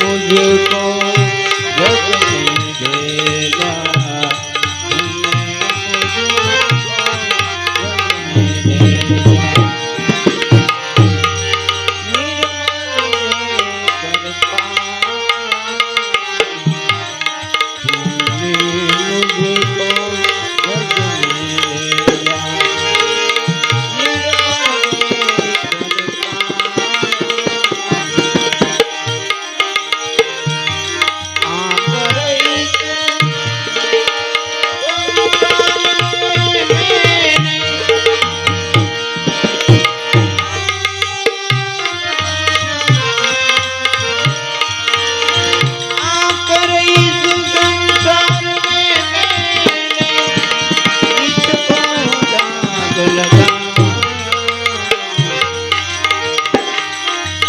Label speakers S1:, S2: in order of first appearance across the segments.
S1: मुझको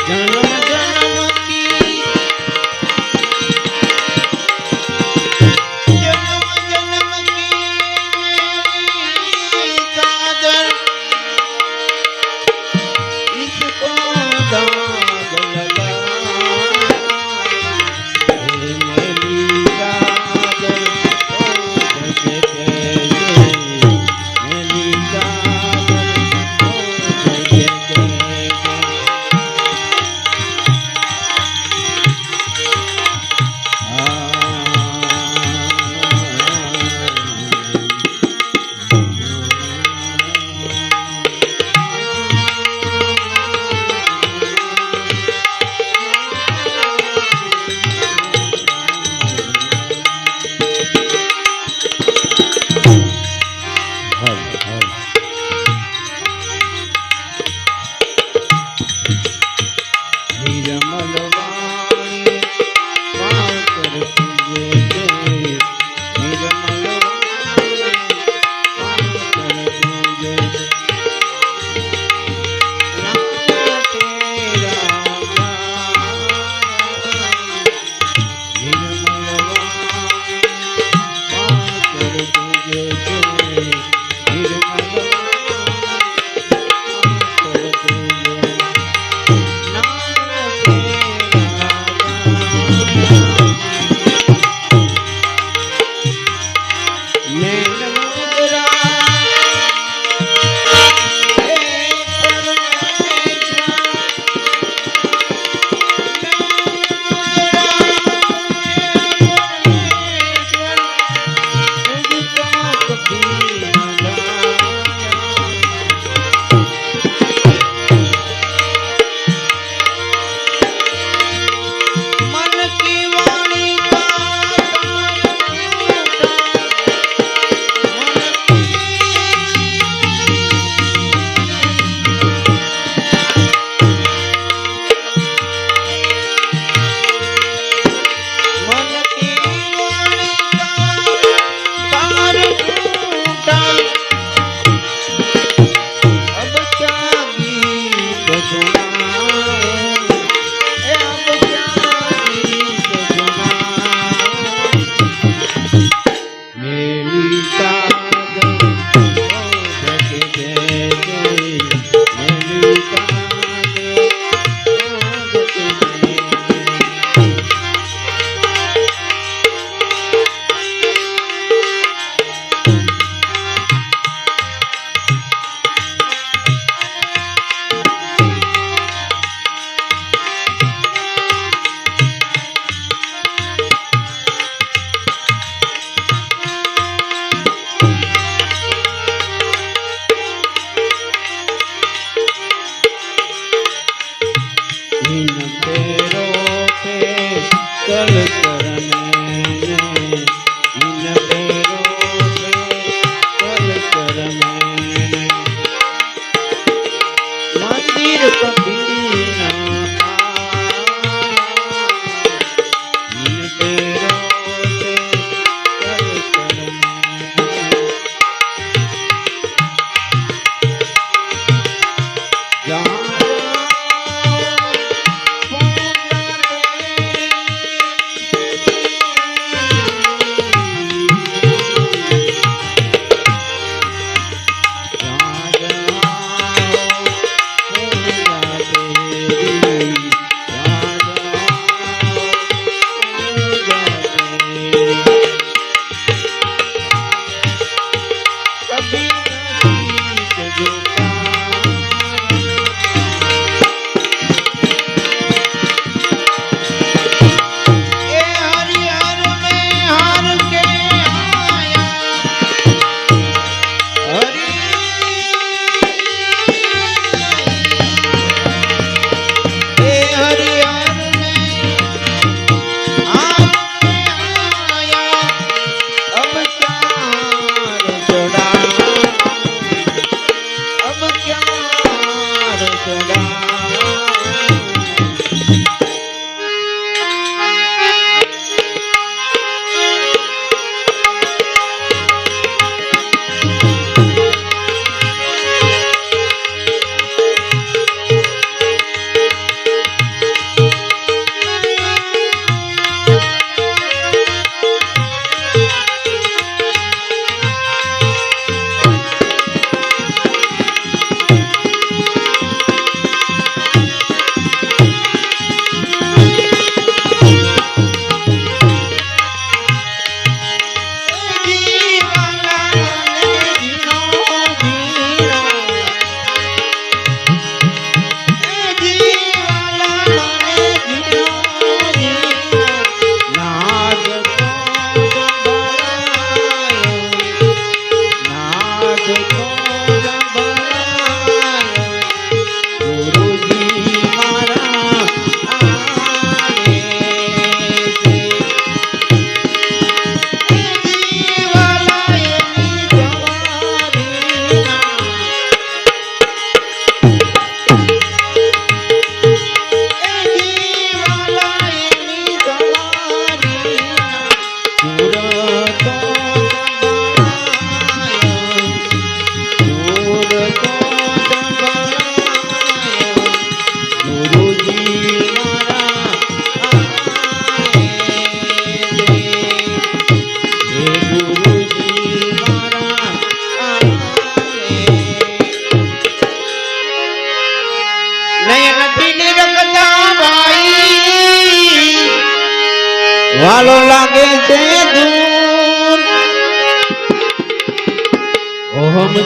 S1: জান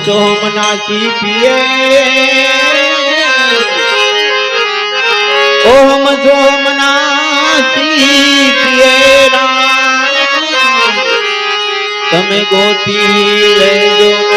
S1: सोमना की पिए। ओम सोमना की पिए राम। तमें गोती ले जो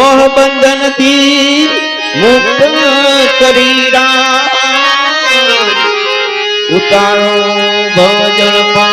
S1: મોહ બંધનથી મુક્ત કરી ઉતારો ભજન પા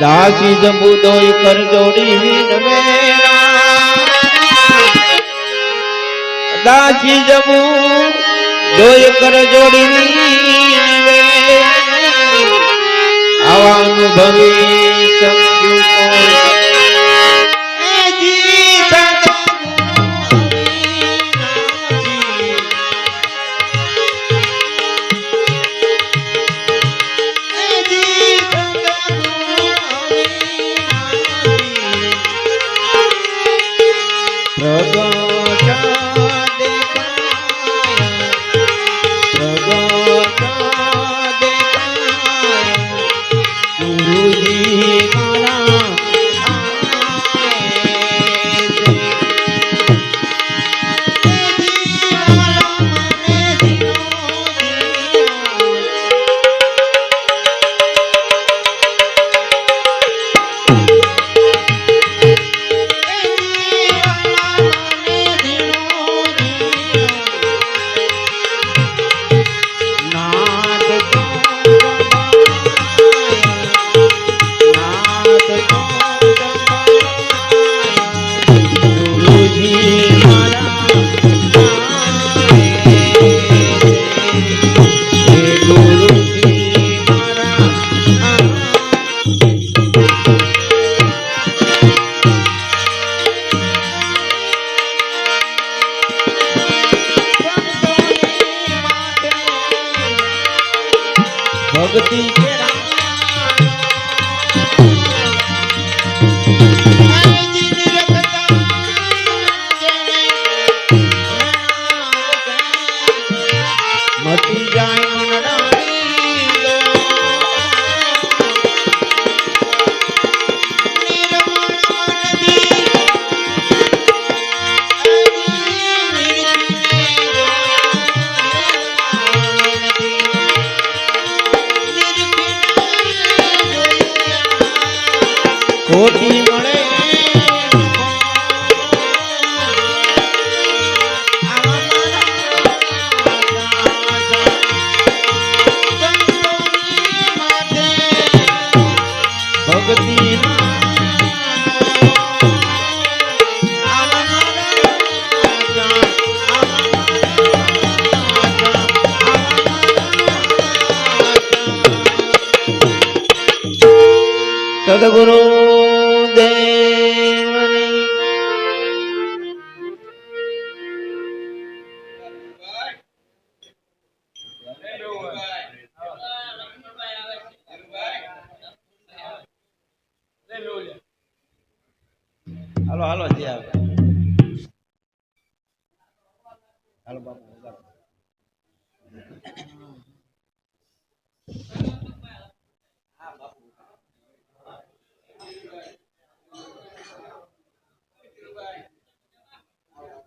S1: દાસી જંબુ દોય કર જોડી વિનવે દાસી જંબુ દોય કર જોડી વિનવે આવા અનુભવી શક્યું मती जाए હાલો હાલો જે આવે.